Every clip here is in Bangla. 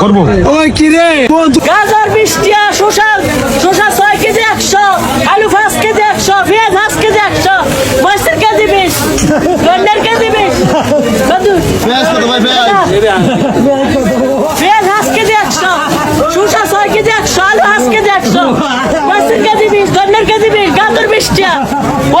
করব। ওই গাজর ছয় কেজি একশো আলু পাঁচ কেজি একশো পেঁয়াজ পাঁচ কেজি একশো মরিচের কেজি বিশ গন্ডের কেজি বিশ। কত পেঁয়াজ কত ভাই পেঁয়াজ? পেঁয়াজ পাঁচ কেজি একশো শসা ছয় কেজি একশো আলু পাঁচ কেজি একশো মরিচের কেজি বিশ গন্ডের কেজি বিশ গাজর বিশ টিয়া ও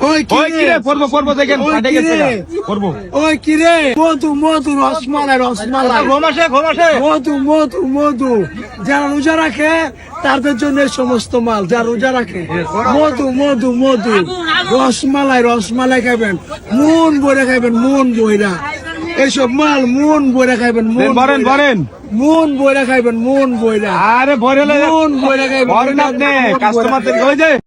ওই ওই কিরে কিরে করব করব দেখেন ফাটে গেছে করব ওই কিরে মধু মধু রসমালাই রসমালাই। ঘুমাসে ঘুমাসে মধু মধু মধু। যারা রোজা রাখে তাদের জন্য সমস্ত মাল। যারা রোজা রাখে মধু মধু মধু। রসমালাই রসমালাই খাবেন মন বইরা খাবেন মন বইরা এইসব মাল মন বইরা খাইবেন মন বরেন। বরেন মন বইরা খাইবেন মন বইরা আরে ভরে মন বইরা খাইবেন বরেন আপনি। কাস্টমার ওই যে।